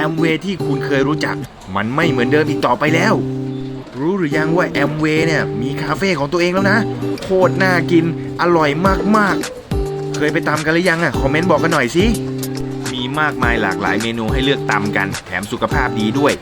แอมเวย์ที่คุณเคยรู้จัก มันไม่เหมือนเดิมอีกต่อไปแล้ว รู้หรือยังว่าแอมเวย์เนี่ยมีคาเฟ่ของตัวเองแล้วนะ โคตรน่ากินอร่อยมากๆ เคยไปตำกันหรือยังอะคอมเมนต์บอกกันหน่อยสิมีมากมายหลากหลายเมนูให้เลือกตำกัน แถมสุขภาพดีด้วย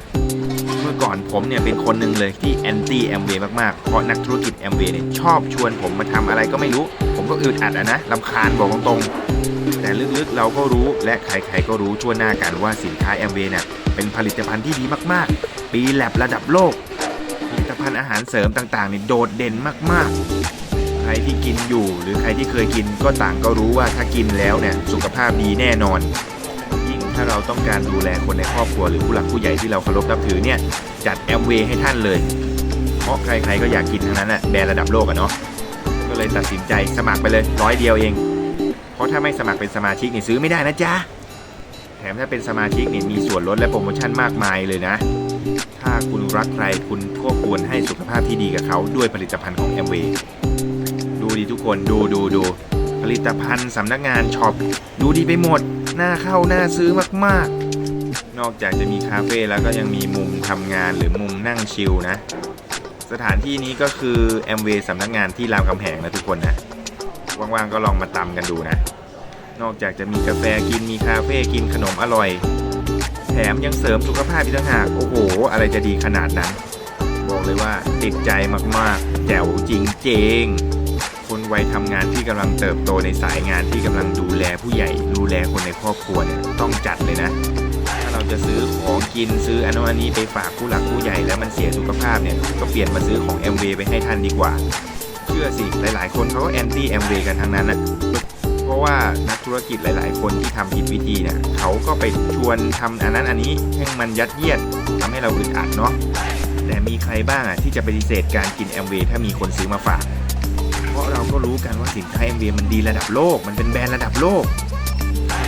เมื่อก่อนผมเนี่ยเป็นคนหนึ่งเลยที่แอนตี้แอมเวย์มากๆ เพราะนักธุรกิจแอมเวย์เนี่ยชอบชวนผมมาทำอะไรก็ไม่รู้ ผมก็อึดอัดอะนะลำคาญบอกตรงๆ แต่ลึกๆเราก็รู้และใครๆก็รู้ทั่วหน้ากันว่าสินค้าแอมเวย์เนี่ยเป็นผลิตภัณฑ์ที่ดีมากๆ ปีแลบระดับโลก ผลิตภัณฑ์อาหารเสริมต่างๆนี่โดดเด่นมากๆ ใครที่กินอยู่หรือใครที่เคยกินก็ต่างก็รู้ว่าถ้ากินแล้วเนี่ยสุขภาพดีแน่นอน ยิ่งถ้าเราต้องการดูแลคนในครอบครัวหรือผู้หลักผู้ใหญ่ที่เราเคารพนับถือเนี่ยจัดแอมเวย์ให้ท่านเลย เพราะใครๆก็อยากกินทั้งนั้นแหละแบรนด์ระดับโลกอะเนาะก็เลยตัดสินใจสมัครไปเลยร้อยเดียวเอง เพราะถ้าไม่สมัครเป็นสมาชิกเนี่ยซื้อไม่ได้นะจ๊ะ แถมถ้าเป็นสมาชิกเนี่ยมีส่วนลดและโปรโมชั่นมากมายเลยนะ ถ้าคุณรักใครคุณก็ควรให้สุขภาพที่ดีกับเขาด้วยผลิตภัณฑ์ของ m w ดูดีทุกคนดูดูดูผลิตภัณฑ์สำนักงานช็อปดูดีไปหมดน่าเข้าน่าซื้อมาก ๆ นอกจากจะมีคาเฟ่แล้วก็ยังมีมุมทำงานหรือมุมนั่งชิลนะ สถานที่นี้ก็คือ m w สำนักงานที่รามคำแหงนะทุกคนนะ ว่างๆก็ลองมาตำกันดูนะ นอกจากจะมีกาแฟกินมีคาเฟ่กินขนมอร่อย แถมยังเสริมสุขภาพอีกต่างหากโอ้โห อะไรจะดีขนาดนั้น บอกเลยว่าติดใจมากๆแจ๋วจริงเจงคนวัยทำงานที่กำลังเติบโตในสายงานที่กำลังดูแลผู้ใหญ่ดูแลคนในครอบครัวเนี่ยต้องจัดเลยนะ ถ้าเราจะซื้อของกินซื้ออันโนนอันนี้ไปฝากผู้หลักผู้ใหญ่แล้วมันเสียสุขภาพเนี่ยก็เปลี่ยนมาซื้อของ m w ไปให้ท่านดีกว่า ชื่อสิ หลายๆ คนเขาก็แอนตี้ m w กันทั้งนั้นนะเพราะว่านักธุรกิจหลาย ๆ คนที่ทำผิดวิธีเนี่ยเขาก็ไปชวนทำอันนั้นอันนี้ให้มันยัดเยียดทำให้เราอึดอัดเนาะแต่มีใครบ้างอะที่จะปฏิเสธการกินแอมเวย์ถ้ามีคนซื้อมาฝาก เพราะเราก็รู้กันว่าสินค้าแอมเวย์มันดีระดับโลก มันเป็นแบรนด์ระดับโลก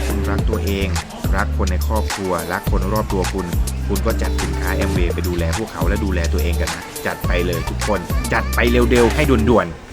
คุณรักตัวเอง รักคนในครอบครัว รักคนรอบตัวคุณ คุณก็จัดสินค้าแอมเวย์ไปดูแลพวกเขาและดูแลตัวเองกันนะ จัดไปเลยทุกคน จัดไปเร็วๆ ให้ด่วนๆ